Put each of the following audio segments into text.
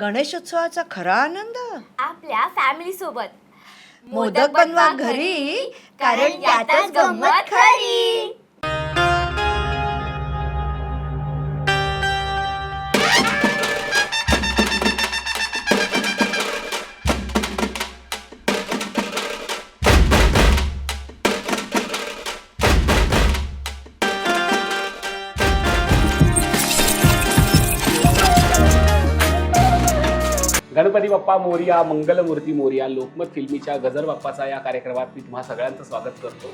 गणेशोत्सवाचा खरा आनंद? आपल्या फॅमिली सोबत. मोदक बनवा घरी कारण त्यातच गंमत खरी. गणपती बाप्पा मोरिया मंगलमूर्ती मोरिया लोकमत फिल्मीच्या गजर बाप्पाचा या कार्यक्रमात मी तुम्हा सगळ्यांचं स्वागत करतो.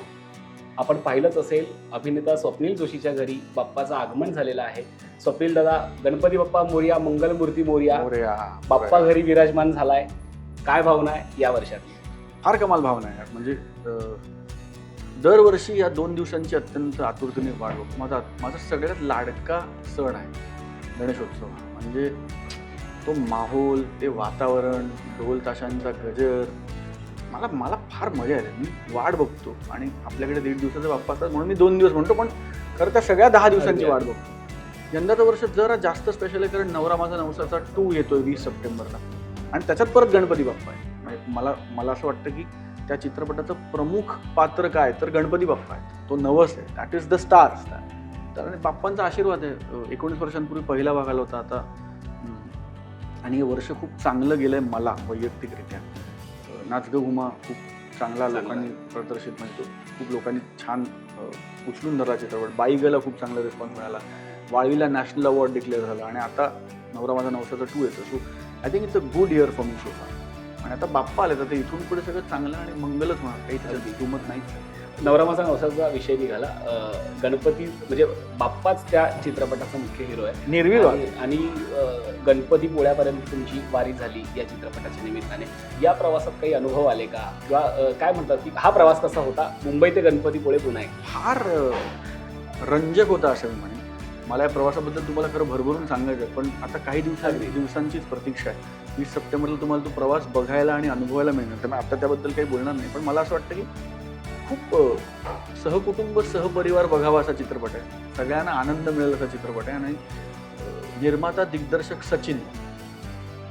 आपण पाहिलंच असेल अभिनेता स्वप्नील जोशीच्या घरी बाप्पाचं आगमन झालेलं आहे. स्वप्नील दादा गणपती बाप्पा मोरिया मंगलमूर्ती मोरिया. बाप्पा घरी विराजमान झालाय. काय भावना आहे या वर्षात? फार कमाल भावना आहे. म्हणजे दरवर्षी या दोन दिवसांची अत्यंत आतुरतेने बघतो माझा माझा सगळ्यात लाडका सण आहे गणेशोत्सव. म्हणजे तो माहोल ते वातावरण ढोल ताशांचा गजर मला मला फार मजा येते. मी वाट बघतो आणि आपल्याकडे दीड दिवसाचा बाप्पा असतात म्हणून मी दोन दिवस म्हणतो पण खरं त्या सगळ्या दहा दिवसांची वाट बघतो. यंदाचं वर्ष जरा जास्त स्पेशल आहे कारण नवरा माझा नवसाचा टू येतोय वीस सप्टेंबरला. आणि त्याच्यात परत गणपती बाप्पा आहे. म्हणजे मला मला असं वाटतं की त्या चित्रपटाचं प्रमुख पात्र काय? तर गणपती बाप्पा आहे. तो नवस आहे. दॅट इज द स्टार तर आणि बाप्पांचा आशीर्वाद आहे. एकोणीस वर्षांपूर्वी पहिला भाग आला होता. आता आणि हे वर्ष खूप चांगलं गेलं आहे मला वैयक्तिकरित्या. नाच ग घुमा खूप चांगला लोकांनी प्रदर्शित म्हणजे खूप लोकांनी छान उचलून धरला चित्रपट. बाईगला खूप चांगला रिस्पॉन्स मिळाला. वाळवीला नॅशनल अवॉर्ड डिक्लेअर झाला. आणि आता नवरा माझा नवसाचा टू येतो so I think it's a good year for me so far आणि आता बाप्पा आले तर इथून पुढे सगळं चांगलं आणि मंगलच होणार. काही त्याच्यात दुमत नाहीच. नवरा माझा नवसाचा विषय निघाला. गणपती म्हणजे बाप्पाच त्या चित्रपटाचा मुख्य हिरो आहे. निर्विवाद. आणि- गणपती पोळ्यापर्यंत तुमची वारी झाली या चित्रपटाच्या निमित्ताने. या प्रवासात काही अनुभव आले का? किंवा काय म्हणतात की हा प्रवास कसा होता? मुंबई ते गणपती पोळे पुन्हा एक फार रंजक होता असं मी म्हणेन. मला या प्रवासाबद्दल तुम्हाला खरं भरभरून सांगायचं आहे. पण आता काही दिवसा. दिवसांचीच प्रतीक्षा आहे. वीस सप्टेंबरला तुम्हाला तो प्रवास बघायला आणि अनुभवायला मिळणार. त्यामुळे आता त्याबद्दल काही बोलणार नाही. पण मला असं वाटतं की खूप सहकुटुंब सहपरिवार बघावा असा चित्रपट आहे. सगळ्यांना आनंद मिळेल असा चित्रपट आहे. आणि निर्माता दिग्दर्शक सचिन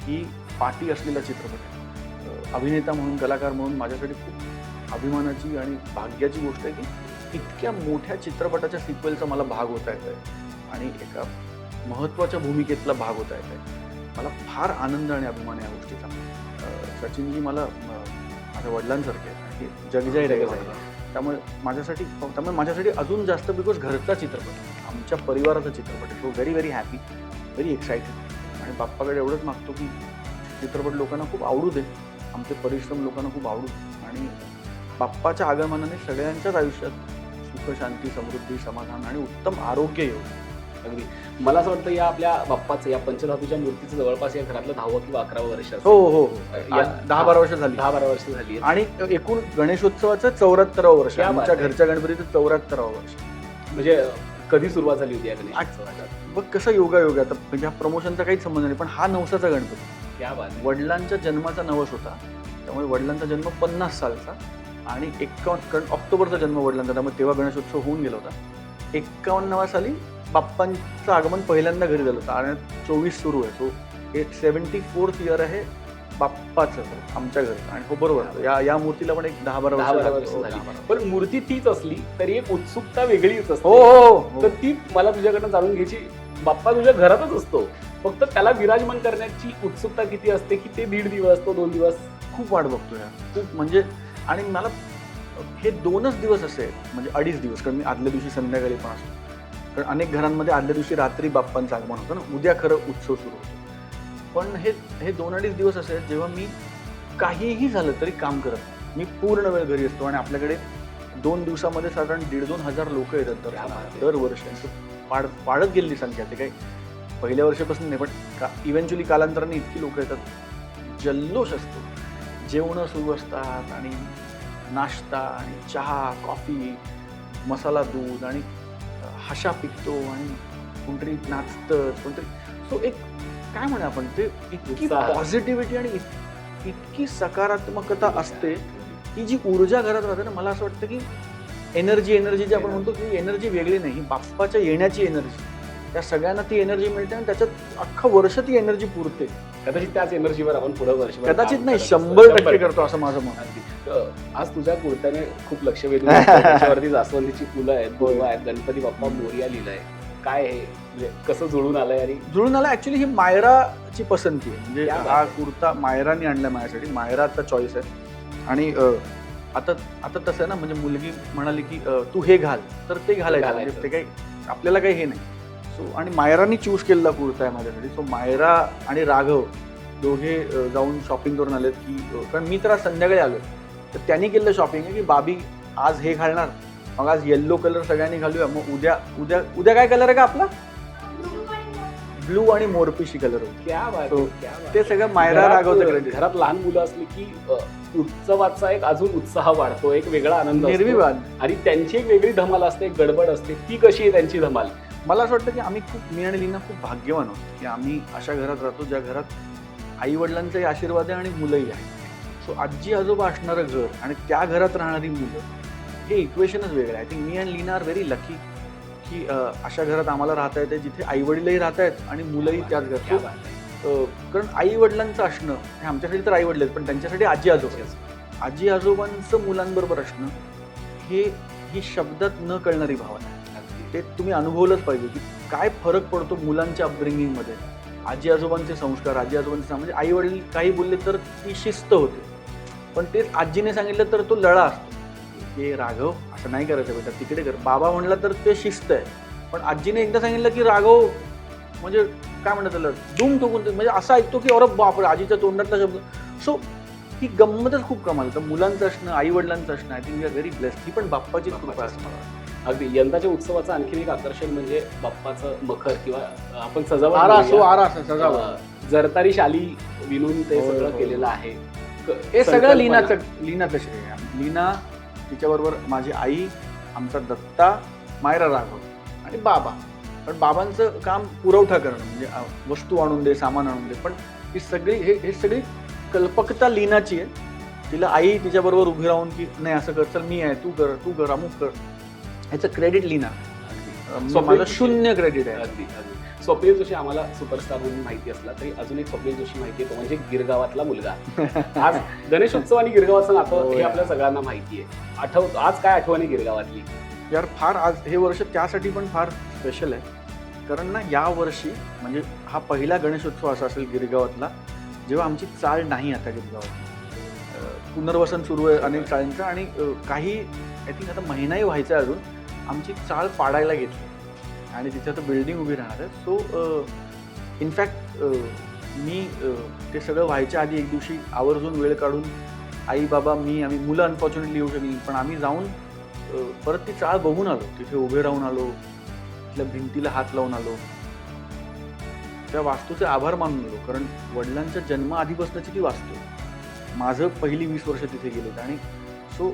ही पाठी असलेला चित्रपट आहे. अभिनेता म्हणून कलाकार म्हणून माझ्यासाठी खूप अभिमानाची आणि भाग्याची गोष्ट आहे की इतक्या मोठ्या चित्रपटाच्या सिक्वेलचा मला भाग होता येत आहे. आणि एका महत्त्वाच्या भूमिकेतला भाग होता येत आहे. मला फार आनंद आणि अभिमान आहे या गोष्टीचा. सचिनजी मला माझ्या वडिलांसारखे आहेत जगजाई त्यामुळे माझ्यासाठी त्यामुळे माझ्यासाठी अजून जास्त बिकॉज घरचा चित्रपट. आमच्या परिवाराचा चित्रपट आहे. So very very happy very excited आणि बाप्पाकडे एवढंच मागतो की चित्रपट लोकांना खूप आवडू दे. आमचे परिश्रम लोकांना खूप आवडू दे. आणि बाप्पाच्या आगमनाने सगळ्यांच्याच आयुष्यात सुख शांती समृद्धी समाधान आणि उत्तम आरोग्य येऊ अगदी मला असं वाटतं या आपल्या बाप्पाचं या पंचधातूच्या मूर्तीचं जवळपास या घरातलं दहावं किंवा अकरावं वर्ष. हो हो हो या- दहा बारा वर्ष झाली दहा बारा वर्ष झाली. आणि एकूण गणेशोत्सवाचं चौऱ्याहत्तरावं वर्ष आमच्या. घरच्या गणपतीचं चौऱ्याहत्तरावं वर्ष म्हणजे कधी सुरुवात झाली होती या गणेशोत्सवाला बघ कसं योगा योगा आता म्हणजे हा प्रमोशनचा काहीच संबंध नाही पण हा नवसाचा गणपती क्या बात. वडिलांच्या जन्माचा नवस होता त्यामुळे वडिलांचा जन्म पन्नास सालचा आणि एक्कावन्न कारण ऑक्टोबरचा जन्म वडिलांचा त्यामुळे तेव्हा गणेशोत्सव होऊन गेला होता एक्कावन्नवा साली बाप्पांचं आगमन पहिल्यांदा घरी झालं. होतं आणि चोवीस सुरू आहे. सो हे सेवन्टी फोर्थ इयर आहे बाप्पाचं आमच्या घरी. आणि हो बरोबर. या या मूर्तीला पण एक दहा बारा दहा बारा वर्ष झाली. पण मूर्ती तीच असली तरी एक उत्सुकता वेगळीच असते. हो हो हो. तर ती मला तुझ्याकडनं जाणून घ्यायची. बाप्पा तुझ्या घरातच असतो. फक्त त्याला विराजमान करण्याची उत्सुकता किती असते की ते दीड दिवस तो दोन दिवस? खूप वाट बघतो या खूप म्हणजे आणि मला हे दोनच दिवस असे म्हणजे अडीच दिवस. कारण मी आदल्या दिवशी संध्याकाळी पण असतो. कारण अनेक घरांमध्ये आदल्या दिवशी रात्री बाप्पांचं आगमन होतं ना. उद्या खरं उत्सव सुरू होतो. पण हे हे दोन अडीच दिवस असे आहेत जेव्हा मी काहीही झालं तरी काम करत. मी पूर्ण वेळ घरी असतो आणि आपल्याकडे दोन दिवसामध्ये साधारण दीड दोन हजार लोक येतात आहे. दरवर्षी आणि तो वाढ वाढत गेलेली संख्या ते काही पहिल्या वर्षापासून नाही पण का इव्हेंच्युअली कालांतराने इतकी लोक येतात. जल्लोष असतो. जेवणं सुरू असतात आणि नाश्ता आणि चहा कॉफी मसाला दूध आणि हशा पिकतो आणि कोणतरी नाचतं कोणतरी. सो एक काय म्हणा आपण ते इतकी. पॉझिटिव्हिटी आणि इत- इतकी सकारात्मकता असते की जी ऊर्जा घरात राहते ना मला असं वाटतं की एनर्जी एनर्जी जी आपण म्हणतो की एनर्जी वेगळी नाही बाप्पाच्या येण्याची एनर्जी त्या सगळ्यांना ती एनर्जी मिळते आणि त्याच्यात अख्खं वर्ष ती एनर्जी पुरते. कदाचित त्याच एनर्जीवर आपण पुढे वर्ष कदाचित नाही शंभर टक्के करतो असं माझं मत. आज तुझ्या कुर्त्याने खूप लक्ष वेधून जास्वंदीची फुलं आहेत बोलवा आहेत गणपती बाप्पा मोरिया लिहिलंय. काय हे? म्हणजे कसं जुळून आलंय आणि जुळून आला ऍक्च्युली ही मायराची पसंती आहे. म्हणजे हा. कुर्ता मायराने आणला माझ्यासाठी. मायराचा चॉईस आहे. आणि आता आता तसं आहे ना म्हणजे मुलगी म्हणाली की तू हे घाल. तर ते घालायचं. म्हणजे ते काही आपल्याला काही हे नाही. सो आणि मायरानी चूज केलेला कुर्ता आहे माझ्यासाठी. सो मायरा आणि राघव दोघे जाऊन शॉपिंग करून आलेत की कारण मी तर आज संध्याकाळी आलोय. तर त्यांनी केलेलं शॉपिंग आहे की बाबी आज हे घालणार. मग आज येल्लो कलर सगळ्यांनी घालूया. मग उद्या उद्या उद्या काय कलर आहे का आपला? ब्लू आणि मोरपिशी कलर ते. सगळं मायरा क्रेडिट घरात लहान मुलं असली की उत्सवाचा एक अजून उत्साह वाढतो एक वेगळा आनंद. निर्विवाद. आणि त्यांची एक वेगळी धमाल असते एक गडबड असते ती कशी आहे त्यांची धमाल? मला असं वाटतं की आम्ही खूप मी आणि लीना खूप भाग्यवान आहोत की आम्ही अशा घरात राहतो ज्या घरात आई वडिलांचाही आशीर्वाद आहे आणि मुलंही आहेत. सो आजी आजोबा असणारं घर आणि त्या घरात राहणारी मुलं हे इक्वेशनच वेगळं आहे. I think me and Leena are very lucky की अशा घरात आम्हाला राहता येते जिथे आई वडीलही राहत आहेत आणि मुलंही त्याच घरात. कारण आई वडिलांचं असणं हे आमच्यासाठी तर आई वडील आहेत पण त्यांच्यासाठी आजी आजोबा आजी आजोबांचं मुलांबरोबर असणं हे ही शब्दात न कळणारी भावना आहे. ते तुम्ही अनुभवलंच पाहिजे की काय फरक पडतो मुलांच्या अपब्रिंगिंगमध्ये आजी आजोबांचे संस्कार आजी आजोबांचे म्हणजे आई वडील काही बोलले तर ती शिस्त होते. पण तेच आजीने सांगितलं तर तो लळा असतो. की राघव असं नाही करायचं बेटा तिकडे कर. बाबा म्हणला तर ते शिस्त आहे. पण आजीने एकदा सांगितलं की राघव म्हणजे काय म्हणतात त्याला? दुम ठोकून म्हणजे असं ऐकतो की अरे बापरे आजीच्या तोंडातला शब्द. सो ही गंमतच खूप कमाल तर मुलांचं असणं आई वडिलांचं असणं I think we are very blessed. ही पण बाप्पाचीच कृपा असणार अगदी. यंदाच्या उत्सवाचं आणखीन एक आकर्षण म्हणजे बाप्पाचं मखर किंवा आपण सजावट जरतारी शाली विणून ते होय, सगळं होय. केलेलं आहे. क- हे सगळं संकल्पना- लीनाचं लीनाचं श्रेय आहे. लीना तिच्याबरोबर माझी आई आमचा दत्ता मायरा राघव आणि बाबा. पण बाबांचं काम पुरवठा करणं म्हणजे अ, वस्तू आणून दे सामान आणून दे. पण ही सगळी हे हे सगळी कल्पकता लीनाची आहे. तिला आई तिच्याबरोबर उभी राहून की नाही असं कर चल मी आहे तू कर तू कर अमुक कर. ह्याचं क्रेडिट मला जोशी- शून्य क्रेडिट आहे. अगदी अगदी. स्वप्नील जोशी आम्हाला सुपरस्टार म्हणून माहिती असला तरी अजून एक स्वप्नील जोशी माहिती आहे तो म्हणजे गिरगावातला मुलगा. आज गणेशोत्सव आणि गिरगावाचं नातं हो. आपल्या सगळ्यांना माहिती आहे. आठव आज काय आठवणी गिरगावातली? यार फार आज हे वर्ष त्यासाठी पण फार स्पेशल आहे. कारण ना या वर्षी म्हणजे हा पहिला गणेशोत्सव असा असेल गिरगावातला जेव्हा आमची चाळ नाही आता गिरगावात. पुनर्वसन सुरू आहे अनेक चाळींचं आणि काही आय थिंक आता महिनाही व्हायचा आहे अजून आमची चाळ पाडायला घेतली. आणि तिथे आता बिल्डिंग उभी राहणार आहे. सो इनफॅक्ट मी ते सगळं व्हायच्या आधी एक दिवशी आवर्जून वेळ काढून आई बाबा मी आम्ही मुलं अनफॉर्च्युनेटली येऊ शकली पण आम्ही जाऊन परत ती चाळ बघून आलो. तिथे उभे राहून आलो. तिथल्या भिंतीला हात लावून आलो. त्या वास्तूचे आभार मानून आलो. कारण वडिलांच्या जन्म आधीपासूनची ती वास्तू आहे. माझं पहिली वीस वर्ष तिथे गेलेत. आणि सो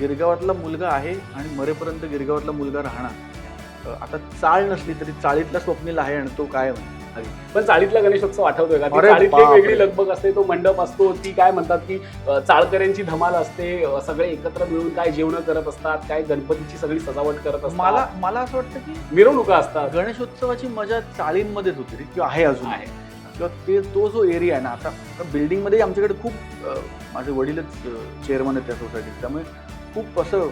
गिरगावातला मुलगा आहे आणि मरेपर्यंत गिरगावातला मुलगा राहणार आता चाळ नसली तरी चाळीतला स्वप्नील आहे आणि तो काय अगदी. पण चाळीतला गणेशोत्सव आठवतोय का ती अरे चाळीतली एक बापरे. वेगळी लगबग असते तो मंडप असतो ती काय म्हणतात की अ, चाळकऱ्यांची धमाल असते अ, सगळे एकत्र मिळून काय जेवण करत असतात काय गणपतीची सगळी सजावट करत मला असतात मला असं वाटतं की मिरवणुका असतात गणेशोत्सवाची मजा चाळींमध्येच होती किंवा आहे अजून आहे. किंवा ते तो जो एरिया आहे ना आता बिल्डिंगमध्ये आमच्याकडे खूप माझे वडीलच चेअरमन आहेत त्या सोसायटीत त्यामुळे खूप असं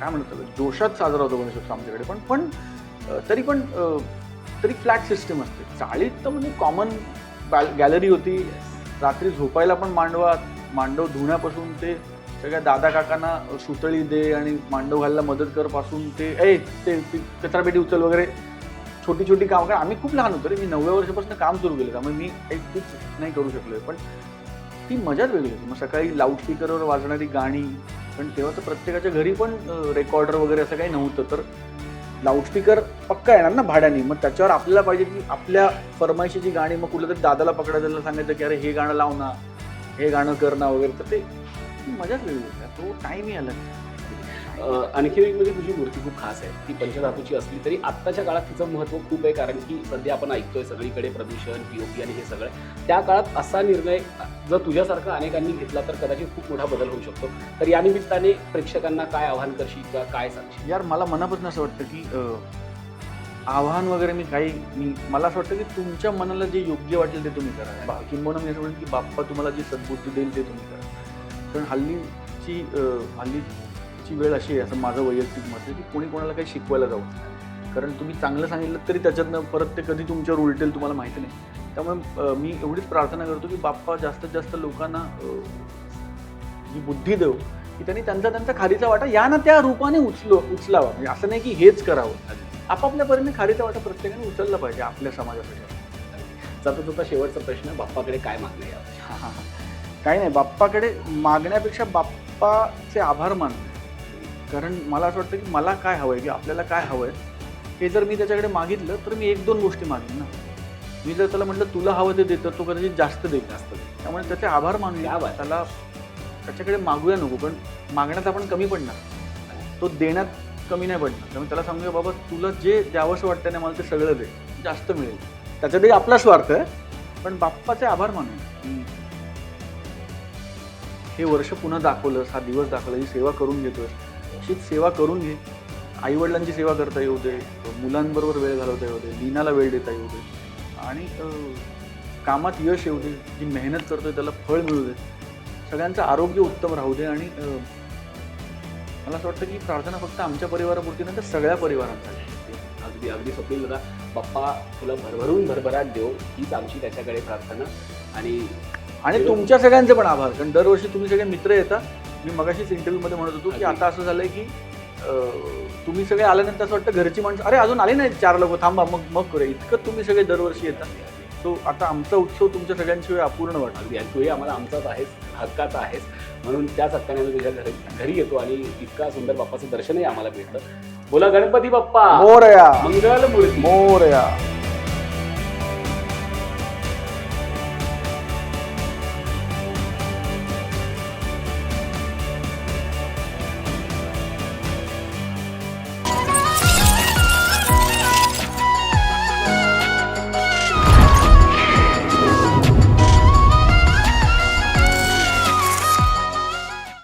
काय म्हणतात जोशात साजरा होतो गणेशोत्सव आमच्याकडे पण पण तरी पण तरी फ्लॅट सिस्टम असते चाळीत तर म्हणजे कॉमन गॅलरी होती रात्री झोपायला पण मांडवा मांडव धुण्यापासून ते सगळ्या दादा काकांना सुतळी दे आणि मांडव घालायला मदत करपासून ते ए ते कचरापेटी उचल वगैरे छोटी छोटी काम कारण आम्ही खूप लहान होतो रे. मी नवव्या वर्षापासून काम सुरू केलं. त्यामुळे मी काही खूप नाही करू शकलो पण ती मजाच वेगळी होती. मग सकाळी लाऊडस्पीकरवर वाजणारी गाणी पण तेव्हा तर प्रत्येकाच्या घरी पण रेकॉर्डर वगैरे असं काही नव्हतं. तर लाऊडस्पीकर पक्का येणार ना भाड्याने. मग त्याच्यावर आपल्याला पाहिजे की आपल्या फरमाईशीची गाणी मग कुठलं तरी दादाला पकडायला सांगायचं की अरे हे गाणं लाव ना हे गाणं कर ना वगैरे. तर ते ती मजाच वेगळी होती. तो टाईमही आला अ, आणखी एक म्हणजे तुझी मूर्ती खूप खास आहे. ती पंचधातूची असली तरी आत्ताच्या काळात तिचं महत्त्व खूप आहे कारण की सध्या आपण ऐकतोय सगळीकडे प्रदूषण पीओपी आणि हे सगळं. त्या काळात असा निर्णय जर तुझ्यासारखा अनेकांनी घेतला तर कदाचित खूप मोठा बदल होऊ शकतो. तर या निमित्ताने प्रेक्षकांना काय आव्हान करशील किंवा काय सांगशील? यार मला मनापासून असं वाटतं की आव्हान वगैरे मी काही मी मला असं वाटतं की तुमच्या मनाला जे योग्य वाटेल ते तुम्ही करा. बा- किंबहुना मी असं म्हणेन की बाप्पा तुम्हाला जी सद्बुद्धी देईल ते तुम्ही करा. कारण हल्लीची अं, हल्लीची वेळ अशी आहे असं माझं वैयक्तिक मत आहे की कोणी कोणाला काही शिकवायला जाऊ. कारण तुम्ही चांगलं सांगितलं तरी त्याच्यातनं परत ते कधी तुमच्यावर उलटेल तुम्हाला माहिती नाही त्यामुळे मी एवढीच प्रार्थना करतो की बाप्पा जास्तीत जास्त लोकांना जी बुद्धी देऊ की त्यांनी त्यांचा त्यांचा खारीचा वाटा या ना त्या रूपाने उचलो उचलावा म्हणजे असं नाही की हेच करावं आपापल्या परीने खारीचा वाटा प्रत्येकाने उचलला पाहिजे आपल्या समाजासाठी जाता जाता शेवटचा प्रश्न बाप्पाकडे काय मागणं आहे? हा, हा. काही नाही बाप्पाकडे मागण्यापेक्षा बाप्पाचे आभार मान कारण मला असं वाटतं की मला काय हवंय की आपल्याला काय हवंय हे जर मी त्याच्याकडे मागितलं तर मी एक दोन गोष्टी मागेन ना. मी जर त्याला म्हटलं तुला हवं ते देतं तो कदाचित जास्त देईल. जास्त. त्यामुळे त्याचे आभार क्या बात. त्याला त्याच्याकडे मागूया नको पण मागण्यात आपण कमी पडणार. तो देण्यात कमी नाही पडणार. त्यामुळे त्याला सांगूया बाबा तुला जे द्यावंसं वाटतं ना मला ते सगळं दे. जास्त मिळेल. त्याच्यातही आपला स्वार्थ आहे पण बाप्पाचे आभार मानूया हे वर्ष पुन्हा दाखवलंस हा दिवस दाखवला ही सेवा करून घेतोय अशीच सेवा करून घे. आईवडिलांची सेवा करता येऊ दे मुलांबरोबर वेळ घालवता येऊ दे लीनाला वेळ देता येऊ दे. आणि कामात यश येऊ दे जी मेहनत करतोय त्याला फळ मिळू दे. सगळ्यांचं आरोग्य उत्तम राहू दे आणि मला असं वाटतं की प्रार्थना फक्त आमच्या परिवारापुरती नाही तर सगळ्या परिवारांसाठी. अगदी अगदी स्वप्नील दादा बाप्पा तुला भरभरून भरभराट देव हीच आमची त्याच्याकडे प्रार्थना. आणि आणि तुमच्या सगळ्यांचे पण आभार कारण दरवर्षी तुम्ही सगळे मित्र येता. मी मगाशीच इंटरव्ह्यूमध्ये म्हणत होतो की आता असं झालंय की तुम्ही सगळे आल्यानंतर असं वाटतं घरची माणसं अरे अजून आले नाही चार लोक थांबा मग मग करूया. इतकं तुम्ही सगळे दरवर्षी येता. सो आता आमचा उत्सव तुमच्या सगळ्यांशिवाय अपूर्ण वाटतो. अगदी. आणि तूही आम्हाला आमचाच आहेस हक्काचा आहेस. म्हणून त्याच हक्काने आम्ही तुझ्या घरी घरी येतो आणि इतका सुंदर बाप्पाचं दर्शनही आम्हाला भेटतं बोला गणपती बाप्पा! मोरया! मंगल मूर्ती मोरया!